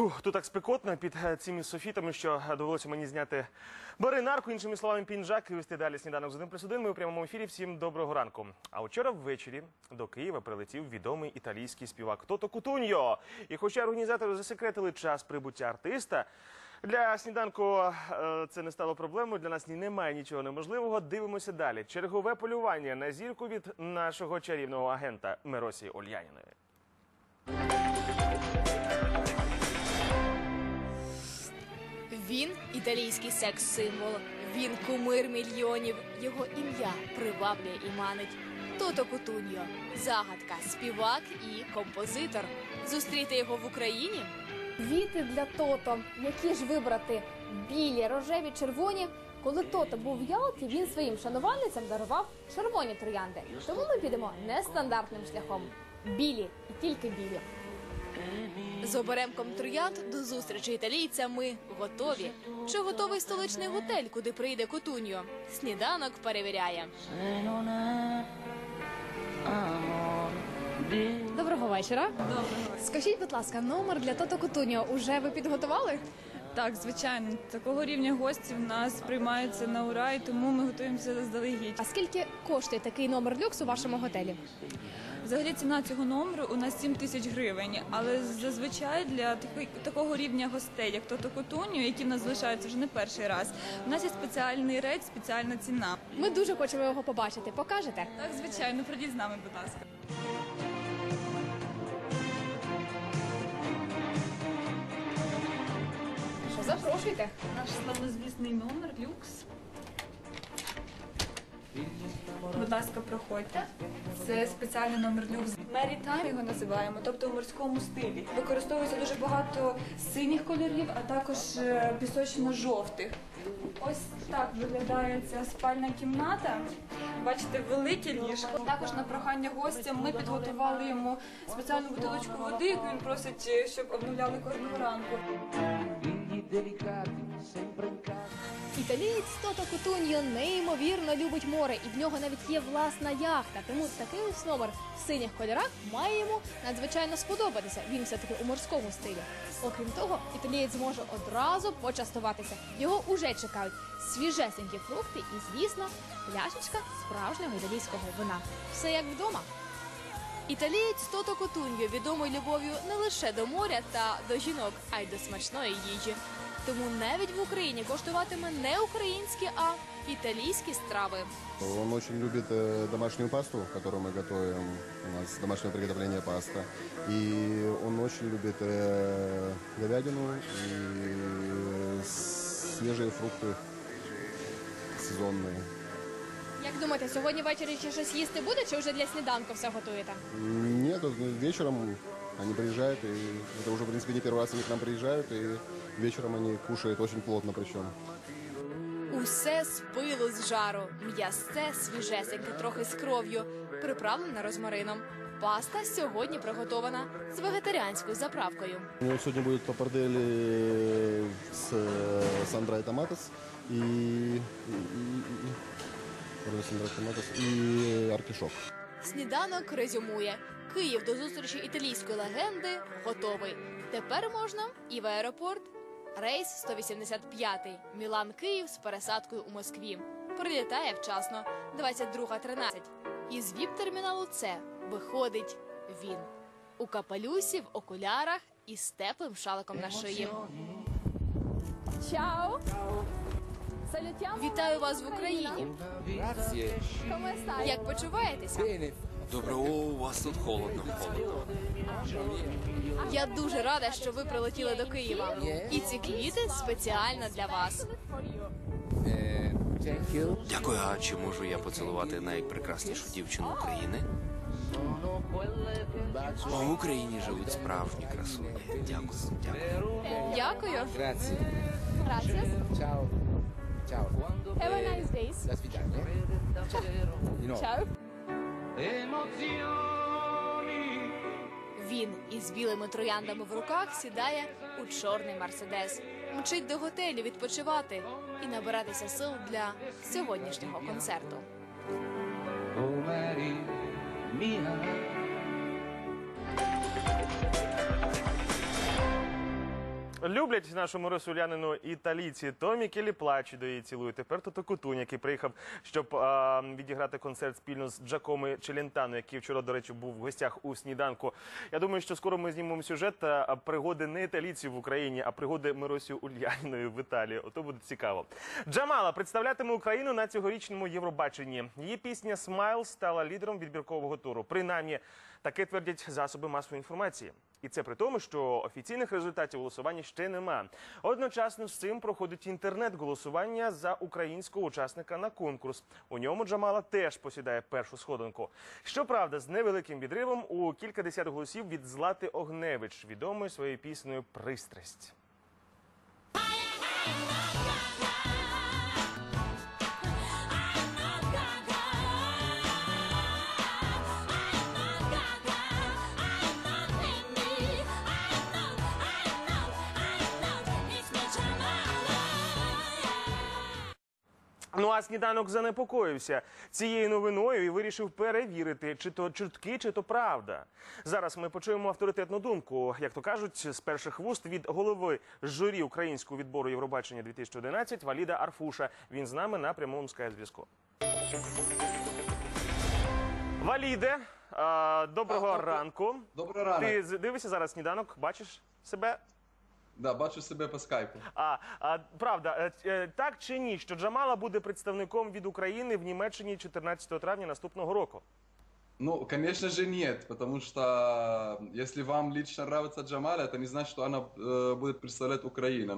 Фух, тут так спекотно під е, цими софітами, що е, довелося мені зняти баринарку, іншими словами, пінжак і вести далі сніданок з один плюс один. Ми у прямому ефірі. Всім доброго ранку. А вчора ввечері до Києва прилетів відомий італійський співак Тото Кутуньо. І хоча організатори засекретили час прибуття артиста. Для сніданку е, це не стало проблемою. Для нас ні немає нічого неможливого. Дивимося далі. Чергове полювання на зірку від нашого чарівного агента Миросі Ольяніної. Він італійський секс-символ. Він кумир мільйонів. Його ім'я приваблює і манить. Тото Кутуньо, загадка, співак і композитор. Зустріти його в Україні Квіти для тото, які ж вибрати білі, рожеві, червоні. Коли тото був в Ялті, він своїм шанувальницям дарував червоні троянди. Тому ми підемо нестандартним шляхом. Білі і тільки білі. З оберемком троянд до зустрічі італійця. Ми готові. Чи готовий столичний готель, куди прийде Кутуньо? Сніданок перевіряє. Доброго вечора. Доброго. Скажіть, будь ласка, номер для тото Кутуньо уже ви підготували? Так, звичайно, такого рівня гості в нас приймаються на ура, і тому ми готуємося заздалегідь. А скільки коштує такий номер люкс у вашому готелі? Взагалі ціна цього номеру у нас 7 тисяч гривень, але зазвичай для такої- такого рівня гостей, як Тото Котуню, які в нас залишаються вже не перший раз, у нас є спеціальний рейд, спеціальна ціна. Ми дуже хочемо його побачити. Покажете? Так, звичайно, прийдіть з нами, будь ласка. Запрошуйте? Наш славнозвісний номер люкс. Будь ласка, проходьте. Це спеціальний номер люкс. Maritime його називаємо, тобто у морському стилі. Використовується дуже багато синіх кольорів, а також е, пісочно-жовтих. Ось так виглядає ця спальна кімната. Бачите, велике ліжко. Також на прохання гостя ми підготували йому спеціальну бутилочку води, яку він просить, е, щоб обновляли кожного ранку. Delicati, sempre in. Італієць Тото Кутуньо неймовірно любить море, і в нього навіть є власна яхта. Тому такий ось в синіх кольорах має йому надзвичайно сподобатися. Він все таки у морському стилі. Окрім того, італієць зможе одразу почастуватися. Його уже чекають свіжесенькі фрукти і, звісно, пляшечка справжнього італійського вина. Все як вдома. Італієць Тото Котуньо відомий любов'ю не лише до моря та до жінок, а й до смачної їжі. Тому навіть в Україні коштуватиме не українські, а італійські страви. Он очень любит э, домашнюю пасту, которую мы готовим. У нас домашнее приготовление паста. И он очень любит э, говядину и свежие фрукты сезонные. Як думаєте, сьогодні ввечері ще щось їсти буде, чи вже для сніданку все готуєте? Нет, вот вечером они приезжают, и это уже, в принципе, не первый раз они к нам приезжают, и вечером они кушают очень плотно причем. Усе з пилу з жару, м'ясце свіжесеньке, трохи з кров'ю, приправлене розмарином. Паста сьогодні приготована з вегетаріанською заправкою. У него сегодня будет папардели с э, сандра и томатос и, и, и- томатос и артишок. Сніданок резюмує. Київ до зустрічі італійської легенди готовий. Тепер можна і в аеропорт. Рейс 185 Мілан Київ з пересадкою у Москві. Прилітає вчасно 22.13. Із віп-терміналу С виходить він у капелюсі, в окулярах і з теплим шаликом на шиї. Чао! Вітаю вас в Україні. Як почуваєтеся? Добре, о, у вас тут холодно, холодно. Я дуже рада, що ви прилетіли до Києва. І ці квіти спеціально для вас. Дякую, а чи можу я поцілувати найпрекраснішу дівчину України? О, в Україні живуть справжні красуні. Дякую, дякую. Дякую. Grazie. Ciao. Ciao. Have a nice days. До свидания. Di nuovo. Ciao. Він із білими трояндами в руках сідає у чорний мерседес, мчить до готелю відпочивати і набиратися сил для сьогоднішнього концерту. Oh, mia. Люблять нашу Марису Улянину італійці. То Мікелі плаче до її цілує. Тепер то Кутунь, який приїхав, щоб а, відіграти концерт спільно з Джакоми Челентано, який вчора, до речі, був в гостях у сніданку. Я думаю, що скоро ми знімемо сюжет пригоди не італійців в Україні, а пригоди Миросі Ульяниної в Італії. Ото буде цікаво. Джамала представлятиме Україну на цьогорічному Євробаченні. Її пісня Смайл стала лідером відбіркового туру. Принаймні, таке твердять засоби масової інформації. І це при тому, що офіційних результатів голосування ще нема. Одночасно з цим проходить інтернет-голосування за українського учасника на конкурс. У ньому Джамала теж посідає першу сходинку. Щоправда, з невеликим відривом у кілька десят голосів від Злати Огневич, відомої своєю піснею Пристрасть. Ну а сніданок занепокоївся цією новиною і вирішив перевірити, чи то чутки, чи то правда. Зараз ми почуємо авторитетну думку, як то кажуть, з перших вуст від голови журі українського відбору Євробачення 2011 Валіда Арфуша. Він з нами на прямому скайп-зв'язку. Валіде, доброго ранку. Доброго ранку. Ти дивишся зараз сніданок, бачиш себе? Да, бачу себе по скайпу. А, а правда, е, е, так чи ні, що Джамала буде представником від України в Німеччині 14 травня наступного року? Ну, конечно же, нет, потому что если вам лично нравится Джамаля, это не значит, что она э, будет представлять Украину.